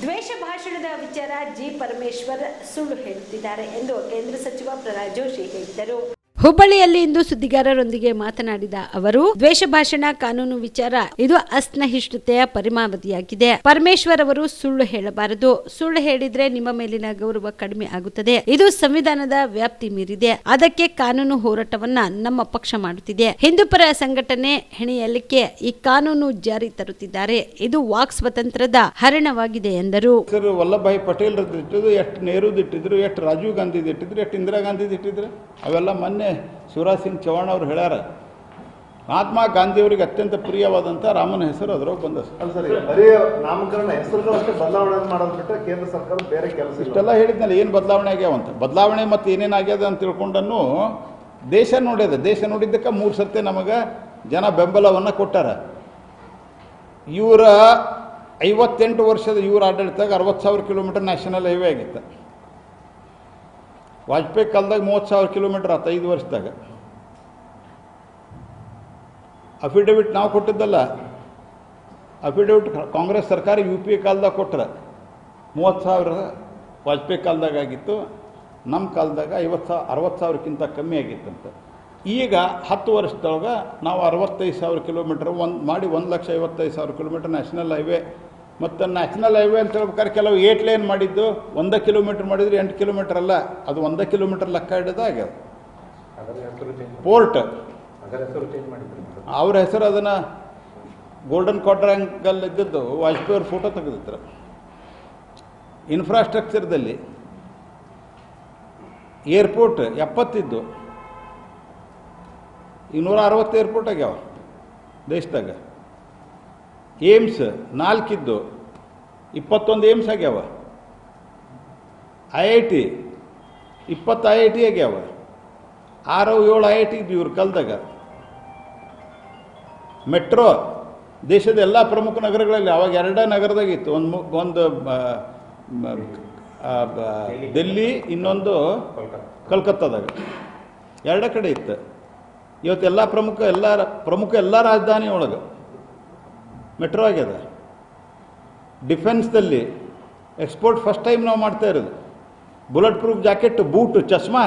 ದ್ವೇಷ ಭಾಷಣದ ವಿಚಾರ ಜಿ ಪರಮೇಶ್ವರ್ ಸುಳ್ಳು ಹೇಳುತ್ತಿದ್ದಾರೆ ಎಂದು ಕೇಂದ್ರ ಸಚಿವ ಪ್ರಹ್ಲಾದ್ ಜೋಶಿ ಹೇಳಿದರು ಹುಬ್ಬಳ್ಳಿಯಲ್ಲಿ ಇಂದು ಸುದ್ದಿಗಾರರೊಂದಿಗೆ ಮಾತನಾಡಿದ ಅವರು, ದ್ವೇಷ ಭಾಷಣ ಕಾನೂನು ವಿಚಾರ ಇದು ಅಸ್ನಹಿಷ್ಣುತೆಯ ಪರಿಮಾವಧಿಯಾಗಿದೆ. ಪರಮೇಶ್ವರ್ ಅವರು ಸುಳ್ಳು ಹೇಳಬಾರದು. ಸುಳ್ಳು ಹೇಳಿದ್ರೆ ನಿಮ್ಮ ಮೇಲಿನ ಗೌರವ ಕಡಿಮೆ ಆಗುತ್ತದೆ. ಇದು ಸಂವಿಧಾನದ ವ್ಯಾಪ್ತಿ ಮೀರಿದೆ. ಅದಕ್ಕೆ ಕಾನೂನು ಹೋರಾಟವನ್ನ ನಮ್ಮ ಪಕ್ಷ ಮಾಡುತ್ತಿದೆ. ಹಿಂದೂಪರ ಸಂಘಟನೆ ಹೆಣೆಯಲಿಕ್ಕೆ ಈ ಕಾನೂನು ಜಾರಿ ತರುತ್ತಿದ್ದಾರೆ. ಇದು ವಾಕ್ ಸ್ವತಂತ್ರದ ಹರಣವಾಗಿದೆ ಎಂದರು. ವಲ್ಲಭಾಯಿ ಪಟೇಲ್ ಎಷ್ಟು ನೆಹರು ಇಟ್ಟಿದ್ರು ಎಷ್ಟು ರಾಜೀವ್ ಗಾಂಧಿ ಇಟ್ಟಿದ್ರು ಎಷ್ಟು ಇಂದಿರಾ ಗಾಂಧಿ ಇಟ್ಟಿದ್ರು, ಅವೆಲ್ಲ ಮೊನ್ನೆ ಶಿವರಾಜ್ ಸಿಂಗ್ ಚೌಹಾಣ್ ಅವರು ಹೇಳ್ಯಾರ ಮಹಾತ್ಮ ಗಾಂಧಿಯವರಿಗೆ ಅತ್ಯಂತ ಪ್ರಿಯವಾದಂಥ ರಾಮನ ಹೆಸರು ಅದ್ರೊಳಗೆ ಬಂದ ಸರ್. ಬರೀ ನಾಮಕರಣ ಹೆಸರು ಅಷ್ಟೇ ಬದಲಾವಣೆ ಮಾಡೋದು ಬಿಟ್ಟರೆ ಕೇಂದ್ರ ಸರ್ಕಾರ ಬೇರೆ ಕೆಲಸ ಇಷ್ಟೆಲ್ಲ ಹೇಳಿದ್ನಲ್ಲ ಏನು ಬದಲಾವಣೆ ಆಗ್ಯಾವಂತ ಬದಲಾವಣೆ ಮತ್ತು ಏನೇನಾಗ್ಯದ ಅಂತ ತಿಳ್ಕೊಂಡನ್ನು ದೇಶ ನೋಡ್ಯದ. ದೇಶ ನೋಡಿದ್ದಕ್ಕೆ ಮೂರು ಸರ್ತಿ ನಮಗೆ ಜನ ಬೆಂಬಲವನ್ನು ಕೊಟ್ಟಾರ. ಇವರ ಐವತ್ತೆಂಟು ವರ್ಷದ ಇವ್ರ ಆಡಳಿತಾಗ ಅರವತ್ತು ಸಾವಿರ ಕಿಲೋಮೀಟರ್ ನ್ಯಾಷನಲ್ ಹೈವೇ ಆಗಿತ್ತು. ವಾಜಪೇಯಿ ಕಾಲದಾಗ ಮೂವತ್ತು ಸಾವಿರ ಕಿಲೋಮೀಟರ್ ಆತ, ಐದು ವರ್ಷದಾಗ. ಅಫಿಡವಿಟ್ ನಾವು ಕೊಟ್ಟಿದ್ದಲ್ಲ. ಅಫಿಡವಿಟ್ ಕಾಂಗ್ರೆಸ್ ಸರ್ಕಾರ ಯು ಪಿ ಎ ಕಾಲದಾಗ ಕೊಟ್ರ. ಮೂವತ್ತು ಸಾವಿರ ವಾಜಪೇಯಿ ಕಾಲದಾಗ ಆಗಿತ್ತು. ನಮ್ಮ ಕಾಲದಾಗ ಐವತ್ತು ಸಾವಿರ, ಅರವತ್ತು ಸಾವಿರಕ್ಕಿಂತ ಕಮ್ಮಿ ಆಗಿತ್ತಂತೆ ಈಗ ಹತ್ತು ವರ್ಷದೊಳಗೆ ನಾವು ಅರವತ್ತೈದು ಸಾವಿರ ಕಿಲೋಮೀಟ್ರ್, ಒಂದು, ಮಾಡಿ ಒಂದು ಲಕ್ಷ ಐವತ್ತೈದು ಸಾವಿರ ಕಿಲೋಮೀಟ್ರ್ ನ್ಯಾಷನಲ್ ಹೈವೇ ಮತ್ತು ನ್ಯಾಷನಲ್ ಹೈವೇ ಅಂತ ಹೇಳ್ಬೇಕಾದ್ರೆ ಕೆಲವು ಏಟ್ ಲೈನ್ ಮಾಡಿದ್ದು ಒಂದೇ ಕಿಲೋಮೀಟ್ರ್ ಮಾಡಿದ್ರೆ ಎಂಟು ಕಿಲೋಮೀಟ್ರ್ ಅಲ್ಲ ಅದು ಒಂದೇ ಕಿಲೋಮೀಟ್ರ್ ಲೆಕ್ಕ ಹಿಡಿದು ಆಗ್ಯದ. ಪೋರ್ಟ್ ಅವ್ರ ಹೆಸರು ಅದನ್ನು ಗೋಲ್ಡನ್ ಕ್ವಾಡ್ರಂಗಲ್ ಇದ್ದದ್ದು ವಾಜಪೇಯಿ ಅವ್ರ ಫೋಟೋ ತೆಗೆದಿದ್ರು. ಇನ್ಫ್ರಾಸ್ಟ್ರಕ್ಚರ್ದಲ್ಲಿ ಏರ್ಪೋರ್ಟ್ ಎಪ್ಪತ್ತಿದ್ದು. ಇನ್ನೂರ ಅರವತ್ತು ಏರ್ಪೋರ್ಟ್ ಆಗ್ಯಾವ ದೇಶದಾಗ. ಏಮ್ಸ್, ನಾಲ್ಕಿದ್ದು. ಇಪ್ಪತ್ತೊಂದು ಏಮ್ಸ್ ಆಗ್ಯಾವ. ಐ ಐ ಟಿ, ಇಪ್ಪತ್ತು ಐ ಐ ಟಿ ಆಗ್ಯಾವ. ಆರು ಏಳು ಐ ಐ ಟಿ ಇವ್ರ ಕಾಲದಾಗ. ಮೆಟ್ರೋ, ದೇಶದ ಎಲ್ಲ ಪ್ರಮುಖ ನಗರಗಳಲ್ಲಿ ಅವಾಗ ಎರಡೇ ನಗರದಾಗಿತ್ತು ಒಂದು ಒಂದು ದಿಲ್ಲಿ, ಇನ್ನೊಂದು ಕಲ್ಕತ್ತಾದಾಗ. ಎರಡೇ ಕಡೆ ಇತ್ತು. ಇವತ್ತೆಲ್ಲ ಪ್ರಮುಖ ಎಲ್ಲ ಪ್ರಮುಖ ಎಲ್ಲ ರಾಜಧಾನಿ ಒಳಗೆ. ಮೆಟ್ರೋ ಆಗ್ಯದ. ಡಿಫೆನ್ಸ್ದಲ್ಲಿ ಎಕ್ಸ್ಪೋರ್ಟ್ ಫಸ್ಟ್ ಟೈಮ್ ನಾವು ಮಾಡ್ತಾ ಇರೋದು. ಬುಲೆಟ್ ಪ್ರೂಫ್ ಜಾಕೆಟ್, ಬೂಟ್, ಚಸ್ಮಾ,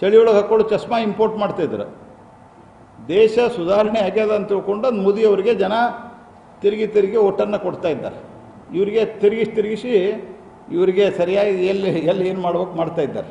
ಚಳಿ ಒಳಗೆ ಹಾಕೊಳ್ಳೋ ಚಸ್ಮಾ ಇಂಪೋರ್ಟ್ ಮಾಡ್ತಾಯಿದ್ರು ದೇಶ ಸುಧಾರಣೆ ಆಗ್ಯದ ಅಂತ ತಿಳ್ಕೊಂಡು ಅದು ಮೋದಿ ಅವರಿಗೆ ಜನ ತಿರುಗಿ ತಿರುಗಿ ಓಟನ್ನು ಕೊಡ್ತಾ ಇದ್ದಾರೆ. ಇವರಿಗೆ ತಿರುಗಿಸಿ ತಿರುಗಿಸಿ ಇವರಿಗೆ ಸರಿಯಾಗಿ ಎಲ್ಲಿ ಎಲ್ಲಿ ಏನು ಮಾಡ್ಬೇಕು ಮಾಡ್ತಾ ಇದ್ದಾರೆ.